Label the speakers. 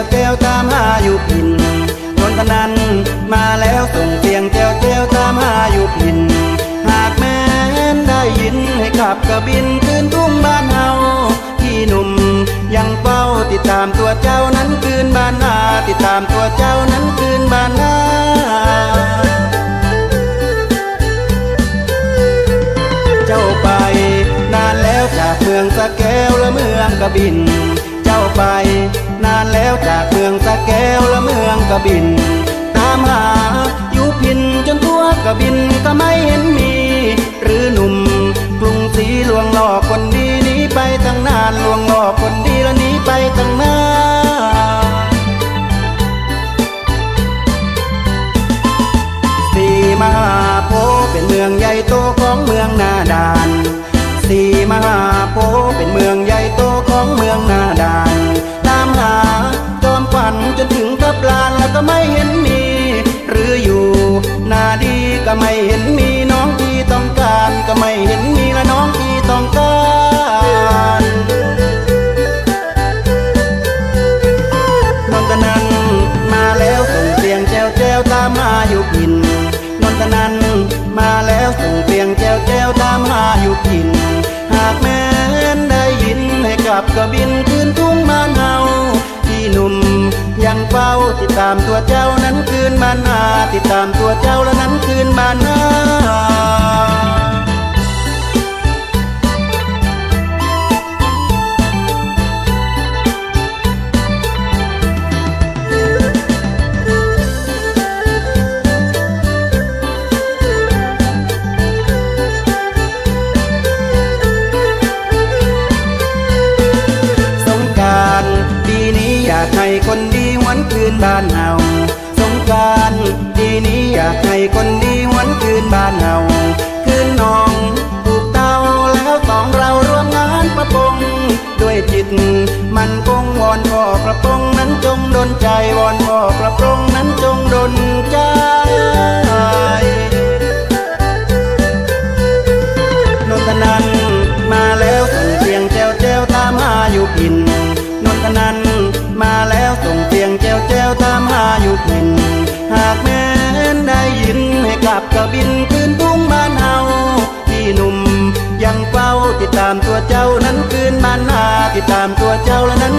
Speaker 1: วแก้วตามหาอยู่พินนนทนันมาแล้วส่งเสียงแก้วแก้วตามหาอยู่พิน หากแม้นได้ยินให้ขับกระบินคืนทุ่งบ้านเฮาพี่หนุ่มยังเฝ้าติดตามตัวเจ้านั้นคืนบ้านนาติดตามตัวเจ้านั้นคืนบ้านนาเจ้าไปนานแล้วจากเมืองสะแก้วและเมืองกระบิน แล้วจากเมืองสะแก้วและเมืองกระบิน ตามหาอยู่พินจนทั่วกระบินก็ไม่เห็นมี หรือหนุ่มกรุงศรีลวงหลอกคนดีหนีไปตั้งนานลวงหลอกคนดีแล้วหนีไปตั้งนานสีมหาโพเป็นเมืองใหญ่โตของเมืองนาดา ก็ไม่เห็นมีน้องที่ต้องการ ก็ไม่เห็นมีละน้องที่ต้องการนนทนันมาแล้วส่งเสียงแจวแจวตามหาอยู่พินนนทนันมาแล้วส่งเสียงแจวแจวตามหาอยู่พิน หากแม้นได้ยินให้กลับก็บินคืน ติดตามตัวเจ้านั้นคืนมานนาติดตามตัวเจ้าแล้วนั้นคืนมานนา บ้านเฮาคืนนองถูกเตาแล้วสองเราร่วมงานประปงด้วยจิต มันคงวอนพ่อกระปงนั้นจงดนใจวอนพ่อกระปงนั้นจงดนใจนนทนันมาแล้วส่งเสียงแจวแจวตามหาอยู่พิน ตามตัวเจ้านั้นคืนมาหน้าติดตามตัวเจ้าและนั้น